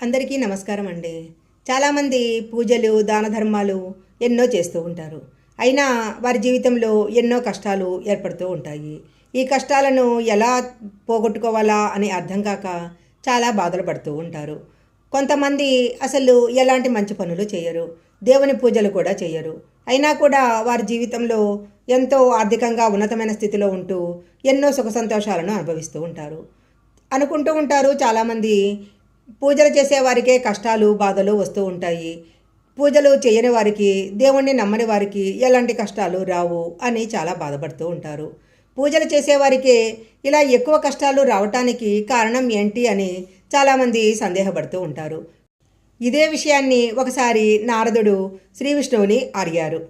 అందరికీ నమస్కారం అండి. చాలామంది పూజలు దాన ధర్మాలు ఎన్నో చేస్తూ ఉంటారు. అయినా వారి జీవితంలో ఎన్నో కష్టాలు ఏర్పడుతూ ఉంటాయి. ఈ కష్టాలను ఎలా పోగొట్టుకోవాలా అని అర్థం కాక చాలా బాధలు పడుతూ ఉంటారు. కొంతమంది అసలు ఎలాంటి మంచి పనులు చేయరు. దేవుని పూజలు కూడా చేయరు. అయినా కూడా వారి జీవితంలో ఎంతో ఆర్థికంగా ఉన్నతమైన స్థితిలో ఉంటూ ఎన్నో సుఖ సంతోషాలను అనుభవిస్తూ ఉంటారు. అనుకుంటూ ఉంటారు చాలామంది పూజలు చేసేవారికే కష్టాలు బాధలు వస్తూ ఉంటాయి. పూజలు చేయని వారికి దేవుణ్ణి నమ్మని వారికి ఎలాంటి కష్టాలు రావు అని చాలా బాధపడుతూ ఉంటారు. పూజలు చేసేవారికే ఇలా ఎక్కువ కష్టాలు రావటానికి కారణం ఏంటి అని చాలామంది సందేహపడుతూ ఉంటారు. ఇదే విషయాన్ని ఒకసారి నారదుడు శ్రీ విష్ణువుని అడిగారు.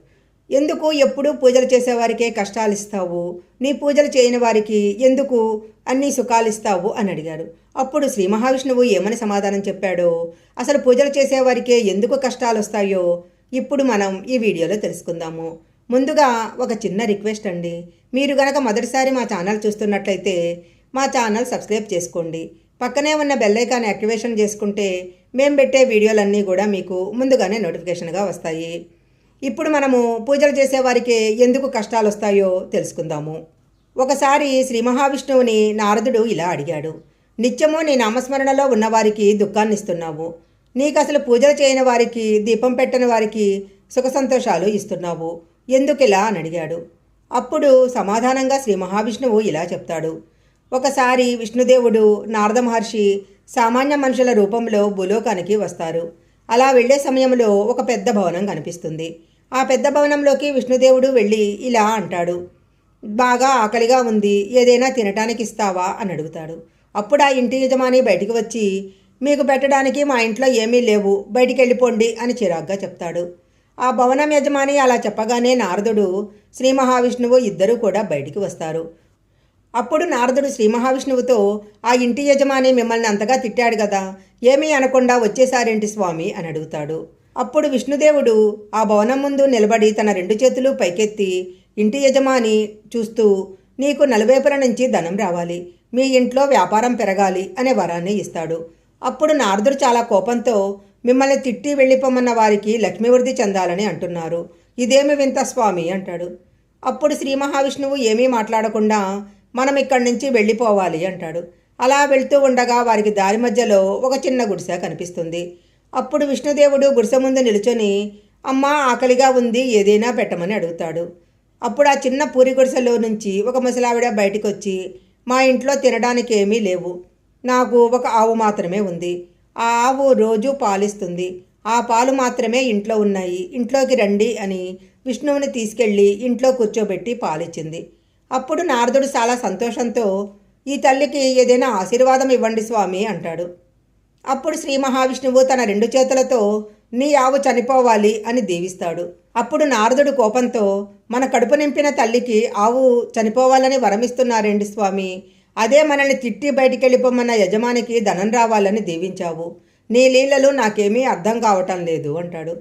ఎందుకు ఎప్పుడు పూజలు చేసేవారికే కష్టాలు ఇస్తావు? నీ పూజలు చేయని వారికి ఎందుకు అన్ని సుఖాలు ఇస్తావు? అని అడిగాడు. అప్పుడు శ్రీ మహావిష్ణువు ఏమని సమాధానం చెప్పాడో? అసలు పూజలు చేసేవారికే ఎందుకు కష్టాలు వస్తాయో ఇప్పుడు మనం ఈ వీడియోలో తెలుసుకుందాము. ముందుగా ఒక చిన్న రిక్వెస్ట్ అండి. మీరు గనక మొదటిసారి మా ఛానల్ చూస్తున్నట్లయితే మా ఛానల్ సబ్స్క్రైబ్ చేసుకోండి. పక్కనే ఉన్న బెల్లైకాన్ యాక్టివేషన్ చేసుకుంటే మేము పెట్టే వీడియోలన్నీ కూడా మీకు ముందుగానే నోటిఫికేషన్గా వస్తాయి. ఇప్పుడు మనము పూజలు చేసేవారికి ఎందుకు కష్టాలు వస్తాయో తెలుసుకుందాము. ఒకసారి శ్రీ మహావిష్ణువుని నారదుడు ఇలా అడిగాడు నిత్యము నీ నామస్మరణలో ఉన్నవారికి దుఃఖాన్ని ఇస్తున్నావు నీకు అసలు పూజలు చేయని వారికి దీపం పెట్టని వారికి సుఖ సంతోషాలు ఇస్తున్నావు. ఎందుకిలా? అని అడిగాడు. అప్పుడు సమాధానంగా శ్రీ మహావిష్ణువు ఇలా చెప్తాడు ఒకసారి విష్ణుదేవుడు నారద మహర్షి సామాన్య మనుషుల రూపంలో భూలోకానికి వస్తారు. అలా వెళ్ళే సమయంలో ఒక పెద్ద భవనం కనిపిస్తుంది. ఆ పెద్ద భవనంలోకి విష్ణుదేవుడు వెళ్ళి ఇలా అంటాడు. బాగా ఆకలిగా ఉంది. ఏదైనా తినటానికి ఇస్తావా? అని అడుగుతాడు. అప్పుడు ఆ ఇంటి యజమాని బయటికి వచ్చి మీకు పెట్టడానికి మా ఇంట్లో ఏమీ లేవు. బయటికి వెళ్ళిపోండి అని చిరాగ్గా చెప్తాడు. ఆ భవనం యజమాని అలా చెప్పగానే నారదుడు శ్రీ మహావిష్ణువు ఇద్దరూ కూడా బయటికి వస్తారు. అప్పుడు నారదుడు శ్రీ మహావిష్ణువుతో ఆ ఇంటి యజమాని మిమ్మల్ని అంతగా తిట్టాడు కదా ఏమీ అనకుండా వచ్చేసారేంటి స్వామి అని అడుగుతాడు. అప్పుడు విష్ణుదేవుడు ఆ భవనం ముందు నిలబడి తన రెండు చేతులు పైకెత్తి ఇంటి యజమాని చూస్తూ నీకు నలువైపుల నుంచి ధనం రావాలి మీ ఇంట్లో వ్యాపారం పెరగాలి అనే వరాన్ని ఇస్తాడు. అప్పుడు నారదుడు చాలా కోపంతో మిమ్మల్ని తిట్టి వెళ్ళిపోమన్న వారికి లక్ష్మీవృద్ధి చెందాలని అంటున్నారు. ఇదేమి వింత స్వామి అంటాడు. అప్పుడు శ్రీ మహావిష్ణువు ఏమీ మాట్లాడకుండా మనం ఇక్కడి నుంచి వెళ్ళిపోవాలి అంటాడు. అలా వెళ్తూ ఉండగా వారికి దారి మధ్యలో ఒక చిన్న గుడిసె కనిపిస్తుంది. అప్పుడు విష్ణుదేవుడు గుడిసె ముందు నిలుచొని అమ్మ ఆకలిగా ఉంది ఏదైనా పెట్టమని అడుగుతాడు. అప్పుడు ఆ చిన్న పూరి గుడిసెలో నుంచి ఒక ముసలావిడ బయటికి వచ్చి మా ఇంట్లో తినడానికి ఏమీ లేవు. నాకు ఒక ఆవు మాత్రమే ఉంది. ఆ ఆవు రోజు పాలిస్తుంది. ఆ పాలు మాత్రమే ఇంట్లో ఉన్నాయి. ఇంట్లోకి రండి అని విష్ణువుని తీసుకెళ్ళి ఇంట్లో కూర్చోబెట్టి పాలిచ్చింది. అప్పుడు నారదుడు చాలా సంతోషంతో ఈ తల్లికి ఏదైనా ఆశీర్వాదం ఇవ్వండి స్వామి అంటాడు. అప్పుడు శ్రీ మహావిష్ణువు తన రెండు చేతులతో నీ ఆవు చనిపోవాలి అని దీవిస్తాడు. అప్పుడు నారదుడు కోపంతో మన కడుపు నింపిన తల్లికి ఆవు చనిపోవాలని వరమిస్తున్నారండి స్వామి? అదే మనల్ని తిట్టి బయటికి వెళ్ళిపోమన్న యజమానికి ధనం రావాలని దీవించావు. నీ లీలలు నాకేమీ అర్థం కావటం లేదు అంటాడు.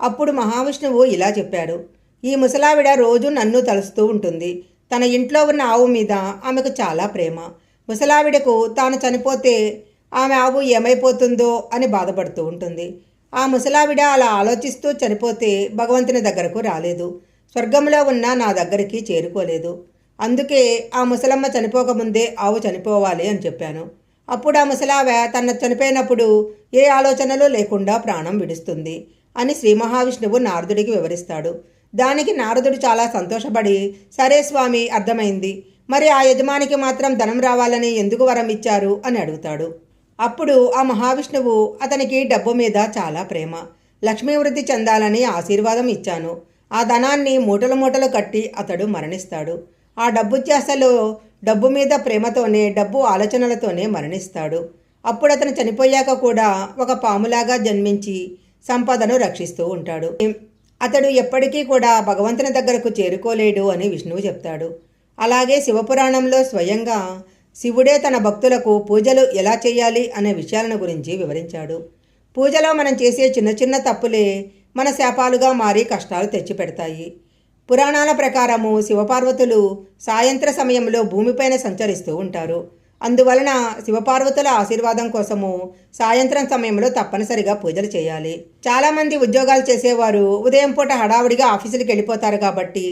అప్పుడు మహావిష్ణువు ఇలా చెప్పాడు. ఈ ముసలావిడ రోజు నన్ను తలుస్తూ ఉంటుంది. తన ఇంట్లో ఉన్న ఆవు మీద ఆమెకు చాలా ప్రేమ. ముసలావిడకు తాను చనిపోతే ఆమె ఆవు ఏమైపోతుందో అని బాధపడుతూ ఉంటుంది. ఆ ముసలావిడ అలా ఆలోచిస్తూ చనిపోతే భగవంతుని దగ్గరకు రాలేదు. స్వర్గంలో ఉన్న నా దగ్గరికి చేరుకోలేదు. అందుకే ఆ ముసలమ్మ చనిపోకముందే ఆవు చనిపోవాలి అని చెప్పాను. అప్పుడు ఆ ముసలావ తన చనిపోయినప్పుడు ఏ ఆలోచనలు లేకుండా ప్రాణం విడుస్తుంది అని శ్రీ మహావిష్ణువు నారదుడికి వివరిస్తాడు. దానికి నారదుడు చాలా సంతోషపడి సరే స్వామి అర్థమైంది. మరి ఆ యజమానికి మాత్రం ధనం రావాలని ఎందుకు వరం ఇచ్చారు అని అడుగుతాడు. అప్పుడు ఆ మహావిష్ణువు అతనికి డబ్బు మీద చాలా ప్రేమ. లక్ష్మీ వృద్ధి చెందాలని ఆశీర్వాదం ఇచ్చాను. ఆ ధనాన్ని మూటలు మూటలు కట్టి అతడు మరణిస్తాడు. ఆ డబ్బు చేసలో డబ్బు మీద ప్రేమతోనే డబ్బు ఆలోచనలతోనే మరణిస్తాడు. అప్పుడు అతను చనిపోయాక కూడా ఒక పాములాగా జన్మించి సంపదను రక్షిస్తూ ఉంటాడు. అతడు ఎప్పటికీ కూడా భగవంతుని దగ్గరకు చేరుకోలేడు అని విష్ణువు చెప్తాడు. అలాగే శివపురాణంలో స్వయంగా శివుడే తన భక్తులకు పూజలు ఎలా చేయాలి అనే విషయాలను గురించి వివరించాడు. పూజలో మనం చేసే చిన్న చిన్న తప్పులే మన శాపాలుగా మారి కష్టాలు తెచ్చిపెడతాయి. పురాణాల ప్రకారము శివపార్వతులు సాయంత్ర సమయంలో భూమిపైన సంచరిస్తూ ఉంటారు. అందువలన శివపార్వతుల ఆశీర్వాదం కోసము సాయంత్రం సమయంలో తప్పనిసరిగా పూజలు చేయాలి. చాలామంది ఉద్యోగాలు చేసేవారు ఉదయం పూట హడావుడిగా ఆఫీసులకు వెళ్ళిపోతారు కాబట్టి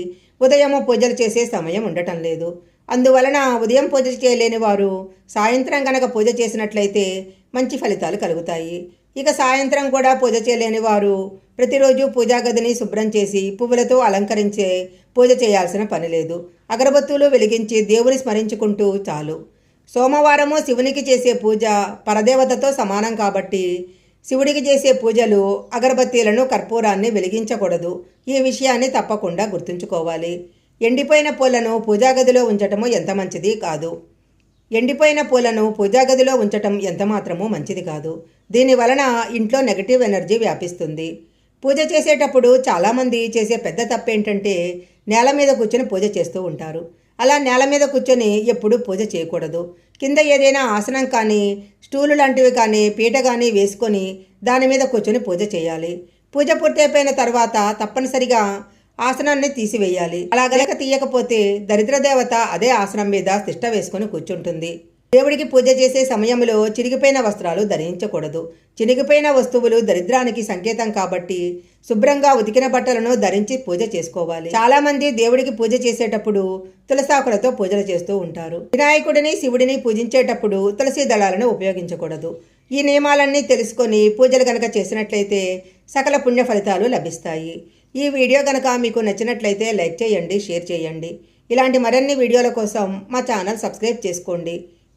ఉదయము పూజలు చేసే సమయం ఉండటం లేదు. అందువలన ఉదయం పూజ చేయలేని వారు సాయంత్రం గనక పూజ చేసినట్లయితే మంచి ఫలితాలు కలుగుతాయి. ఇక సాయంత్రం కూడా పూజ చేయలేని వారు ప్రతిరోజు పూజా గదిని శుభ్రం చేసి పువ్వులతో అలంకరించే పూజ చేయాల్సిన పని లేదు. అగరబత్తులు వెలిగించి దేవుని స్మరించుకుంటూ చాలు. సోమవారము శివునికి చేసే పూజ పరదేవతతో సమానం కాబట్టి శివుడికి చేసే పూజలు అగరబత్తీలను కర్పూరాన్ని వెలిగించకూడదు. ఈ విషయాన్ని తప్పకుండా గుర్తుంచుకోవాలి. ఎండిపోయిన పూలను పూజా గదిలో ఉంచటము ఎంత మంచిది కాదు. ఎండిపోయిన పూలను పూజా గదిలో ఉంచటం ఎంత మాత్రమూ మంచిది కాదు. దీని వలన ఇంట్లో నెగటివ్ ఎనర్జీ వ్యాపిస్తుంది. పూజ చేసేటప్పుడు చాలామంది చేసే పెద్ద తప్పేంటంటే నేల మీద కూర్చొని పూజ చేస్తూ ఉంటారు. అలా నేల మీద కూర్చొని ఎప్పుడూ పూజ చేయకూడదు. కింద ఏదైనా ఆసనం కానీ స్టూలు లాంటివి కానీ పీట కానీ వేసుకొని దాని మీద కూర్చొని పూజ చేయాలి. పూజ పూర్తయిపోయిన తర్వాత తప్పనిసరిగా ఆసనాన్ని తీసివేయాలి. అలా గనక తీయకపోతే దరిద్ర దేవత అదే ఆసనం మీద తిష్ట వేసుకొని కూర్చుంటుంది. దేవుడికి పూజ చేసే సమయంలో చిరిగిపోయిన వస్త్రాలు ధరించకూడదు. చినిగిపోయిన వస్తువులు దరిద్రానికి సంకేతం కాబట్టి శుభ్రంగా ఉతికిన బట్టలను ధరించి పూజ చేసుకోవాలి. చాలా మంది దేవుడికి పూజ చేసేటప్పుడు తులసాకులతో పూజలు చేస్తూ ఉంటారు. వినాయకుడిని శివుడిని పూజించేటప్పుడు తులసి దళాలను ఉపయోగించకూడదు. ఈ నియమాలన్నీ తెలుసుకొని పూజలు కనుక చేసినట్లయితే సకల పుణ్య ఫలితాలు లభిస్తాయి. ఈ వీడియో కనుక మీకు నచ్చినట్లయితే లైక్ చేయండి షేర్ చేయండి. ఇలాంటి మరిన్ని వీడియోల కోసం మా ఛానల్ సబ్స్క్రైబ్ చేసుకోండి.